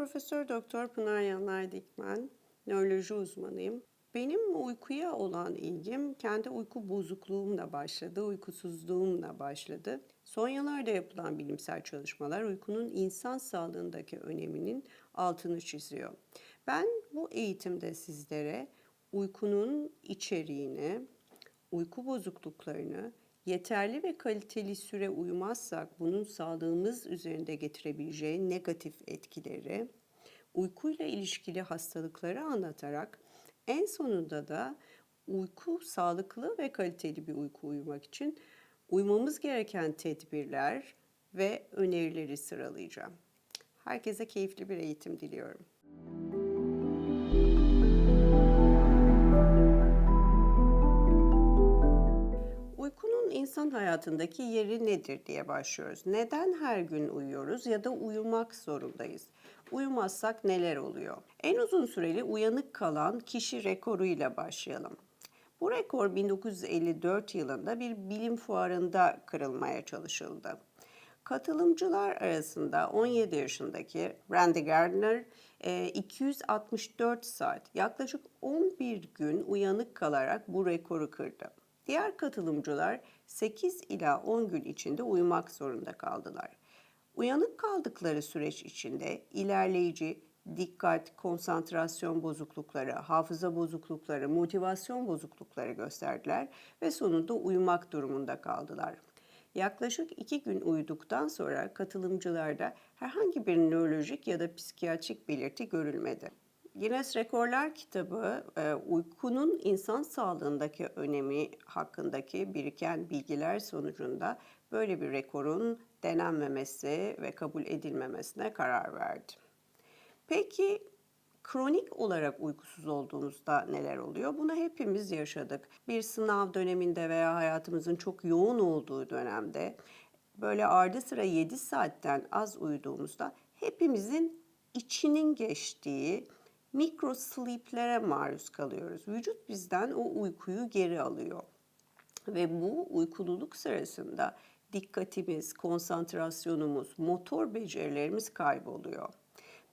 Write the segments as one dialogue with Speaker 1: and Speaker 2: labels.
Speaker 1: Profesör Doktor Pınar Yanar Dikmen, nöroloji uzmanıyım. Benim uykuya olan ilgim kendi uyku bozukluğumla başladı, uykusuzluğumla başladı. Son yıllarda yapılan bilimsel çalışmalar uykunun insan sağlığındaki öneminin altını çiziyor. Ben bu eğitimde sizlere uykunun içeriğini, uyku bozukluklarını, yeterli ve kaliteli süre uyumazsak bunun sağlığımız üzerinde getirebileceği negatif etkileri, uykuyla ilişkili hastalıkları anlatarak en sonunda da uyku sağlıklı ve kaliteli bir uyku uyumak için uymamız gereken tedbirler ve önerileri sıralayacağım. Herkese keyifli bir eğitim diliyorum. İnsan hayatındaki yeri nedir diye başlıyoruz. Neden her gün uyuyoruz ya da uyumak zorundayız? Uyumazsak neler oluyor? En uzun süreli uyanık kalan kişi rekoruyla başlayalım. Bu rekor 1954 yılında bir bilim fuarında kırılmaya çalışıldı. Katılımcılar arasında 17 yaşındaki Randy Gardner e, 264 saat yaklaşık 11 gün uyanık kalarak bu rekoru kırdı. Diğer katılımcılar 8 ila 10 gün içinde uyumak zorunda kaldılar. Uyanık kaldıkları süreç içinde ilerleyici dikkat, konsantrasyon bozuklukları, hafıza bozuklukları, motivasyon bozuklukları gösterdiler ve sonunda uyumak durumunda kaldılar. Yaklaşık iki gün uyuduktan sonra katılımcılarda herhangi bir nörolojik ya da psikiyatrik belirti görülmedi. Guinness Rekorlar kitabı e, uykunun insan sağlığındaki önemi hakkındaki biriken bilgiler sonucunda böyle bir rekorun denenmemesi ve kabul edilmemesine karar verdi. Peki kronik olarak uykusuz olduğumuzda neler oluyor? Bunu hepimiz yaşadık. Bir sınav döneminde veya hayatımızın çok yoğun olduğu dönemde böyle ardı sıra 7 saatten az uyuduğumuzda hepimizin içinin geçtiği mikro sleep'lere maruz kalıyoruz. Vücut bizden o uykuyu geri alıyor. Ve bu uykululuk sırasında dikkatimiz, konsantrasyonumuz, motor becerilerimiz kayboluyor.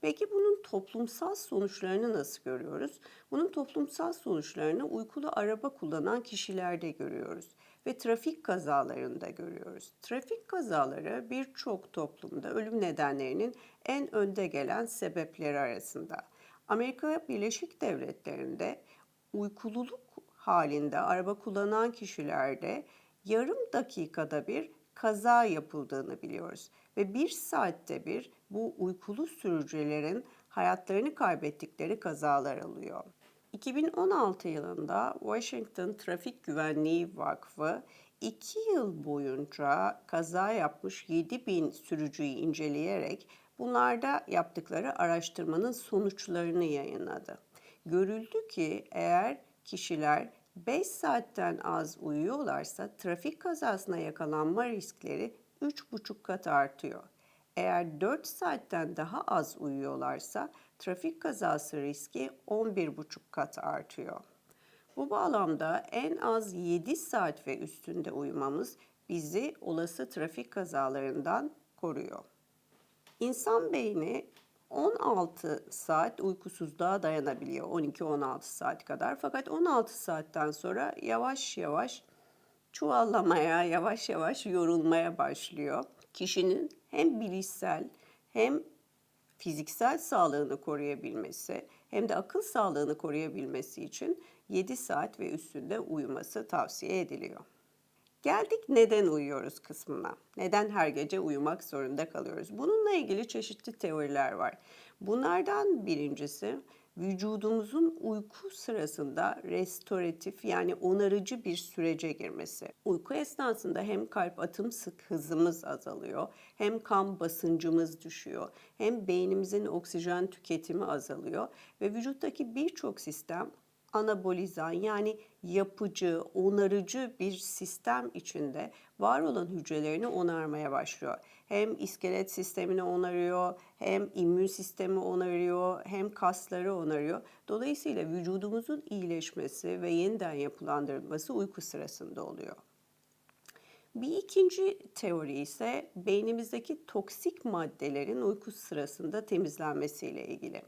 Speaker 1: Peki bunun toplumsal sonuçlarını nasıl görüyoruz? Bunun toplumsal sonuçlarını uykulu araba kullanan kişilerde görüyoruz ve trafik kazalarında görüyoruz. Trafik kazaları birçok toplumda ölüm nedenlerinin en önde gelen sebepleri arasında. Amerika Birleşik Devletleri'nde uykululuk halinde araba kullanan kişilerde yarım dakikada bir kaza yapıldığını biliyoruz. Ve bir saatte bir bu uykulu sürücülerin hayatlarını kaybettikleri kazalar oluyor. 2016 yılında Washington Trafik Güvenliği Vakfı 2 yıl boyunca kaza yapmış 7 bin sürücüyü inceleyerek bunlarda yaptıkları araştırmanın sonuçlarını yayınladı. Görüldü ki eğer kişiler 5 saatten az uyuyorlarsa trafik kazasına yakalanma riskleri 3,5 kat artıyor. Eğer 4 saatten daha az uyuyorlarsa trafik kazası riski 11,5 kat artıyor. Bu bağlamda en az 7 saat ve üstünde uyumamız bizi olası trafik kazalarından koruyor. İnsan beyni 16 saat uykusuzluğa dayanabiliyor. 12-16 saat kadar. Fakat 16 saatten sonra yavaş yavaş çuvallamaya, yavaş yavaş yorulmaya başlıyor. Kişinin hem bilişsel hem fiziksel sağlığını koruyabilmesi hem de akıl sağlığını koruyabilmesi için 7 saat ve üstünde uyuması tavsiye ediliyor. Geldik neden uyuyoruz kısmına. Neden her gece uyumak zorunda kalıyoruz? Bununla ilgili çeşitli teoriler var. Bunlardan birincisi vücudumuzun uyku sırasında restoratif yani onarıcı bir sürece girmesi. Uyku esnasında hem kalp atım sık hızımız azalıyor, hem kan basıncımız düşüyor, hem beynimizin oksijen tüketimi azalıyor ve vücuttaki birçok sistem anabolizan yani yapıcı, onarıcı bir sistem içinde var olan hücrelerini onarmaya başlıyor. Hem iskelet sistemini onarıyor, hem immün sistemi onarıyor, hem kasları onarıyor. Dolayısıyla vücudumuzun iyileşmesi ve yeniden yapılandırılması uyku sırasında oluyor. Bir ikinci teori ise beynimizdeki toksik maddelerin uyku sırasında temizlenmesiyle ilgili.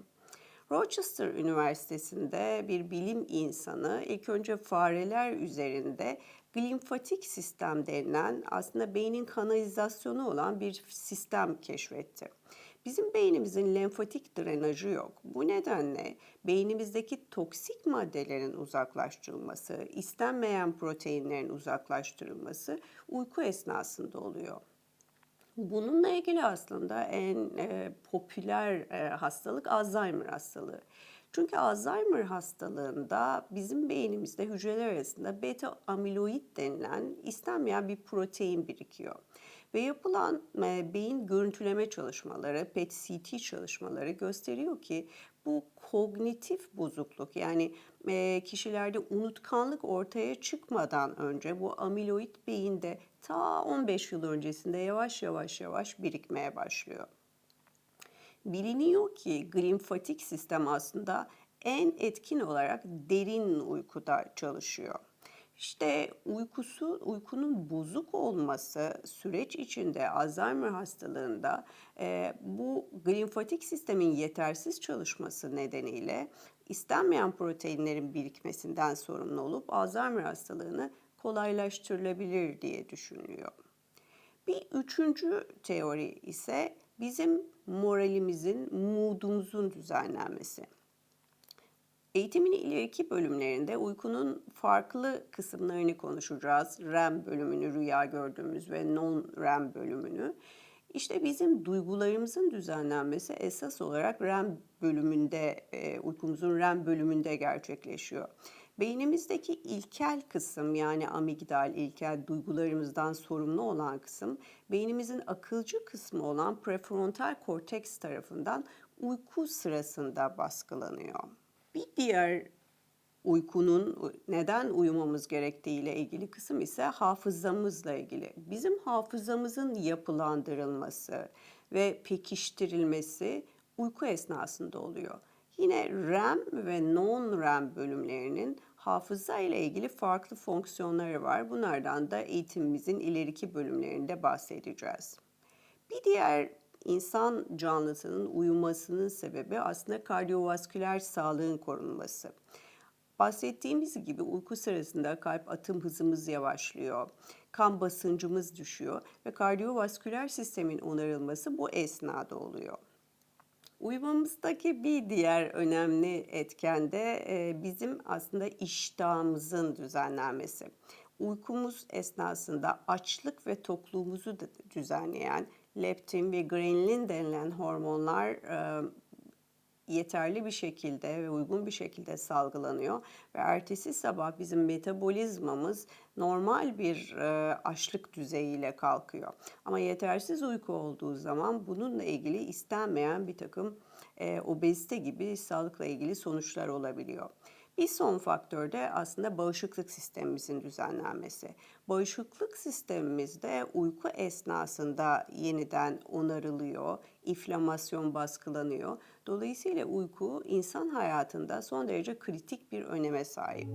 Speaker 1: Rochester Üniversitesi'nde bir bilim insanı ilk önce fareler üzerinde glimfatik sistem denilen aslında beynin kanalizasyonu olan bir sistem keşfetti. Bizim beynimizin lenfatik drenajı yok. Bu nedenle beynimizdeki toksik maddelerin uzaklaştırılması, istenmeyen proteinlerin uzaklaştırılması uyku esnasında oluyor. Bununla ilgili aslında en e, popüler e, hastalık Alzheimer hastalığı. Çünkü Alzheimer hastalığında bizim beynimizde hücreler arasında beta amiloid denilen istenmeyen bir protein birikiyor. Ve yapılan e, beyin görüntüleme çalışmaları, PET-CT çalışmaları gösteriyor ki bu kognitif bozukluk yani e, kişilerde unutkanlık ortaya çıkmadan önce bu amiloid beyinde ta 15 yıl öncesinde yavaş yavaş yavaş birikmeye başlıyor. Biliniyor ki glimfatik sistem aslında en etkin olarak derin uykuda çalışıyor. İşte uykusu, uykunun bozuk olması süreç içinde Alzheimer hastalığında e, bu glimfatik sistemin yetersiz çalışması nedeniyle istenmeyen proteinlerin birikmesinden sorumlu olup Alzheimer hastalığını kolaylaştırılabilir diye düşünülüyor. Bir üçüncü teori ise bizim moralimizin, moodumuzun düzenlenmesi. Eğitimin ileriki bölümlerinde uykunun farklı kısımlarını konuşacağız. REM bölümünü, rüya gördüğümüz ve non-REM bölümünü. İşte bizim duygularımızın düzenlenmesi esas olarak REM bölümünde, e, uykumuzun REM bölümünde gerçekleşiyor. Beynimizdeki ilkel kısım yani amigdal, ilkel duygularımızdan sorumlu olan kısım, beynimizin akılcı kısmı olan prefrontal korteks tarafından uyku sırasında baskılanıyor. Bir diğer uykunun neden uyumamız gerektiği ile ilgili kısım ise hafızamızla ilgili. Bizim hafızamızın yapılandırılması ve pekiştirilmesi uyku esnasında oluyor. Yine REM ve non-REM bölümlerinin hafıza ile ilgili farklı fonksiyonları var. Bunlardan da eğitimimizin ileriki bölümlerinde bahsedeceğiz. Bir diğer insan canlısının uyumasının sebebi aslında kardiyovasküler sağlığın korunması. Bahsettiğimiz gibi uyku sırasında kalp atım hızımız yavaşlıyor, kan basıncımız düşüyor ve kardiyovasküler sistemin onarılması bu esnada oluyor. Uyumamızdaki bir diğer önemli etken de e, bizim aslında iştahımızın düzenlenmesi. Uykumuz esnasında açlık ve tokluğumuzu düzenleyen leptin ve ghrelin denilen hormonlar e, yeterli bir şekilde ve uygun bir şekilde salgılanıyor ve ertesi sabah bizim metabolizmamız normal bir e, açlık düzeyiyle kalkıyor. Ama yetersiz uyku olduğu zaman bununla ilgili istenmeyen bir takım e, obezite gibi sağlıkla ilgili sonuçlar olabiliyor. Bir son faktör de aslında bağışıklık sistemimizin düzenlenmesi. Bağışıklık sistemimizde uyku esnasında yeniden onarılıyor, inflamasyon baskılanıyor. Dolayısıyla uyku insan hayatında son derece kritik bir öneme sahip.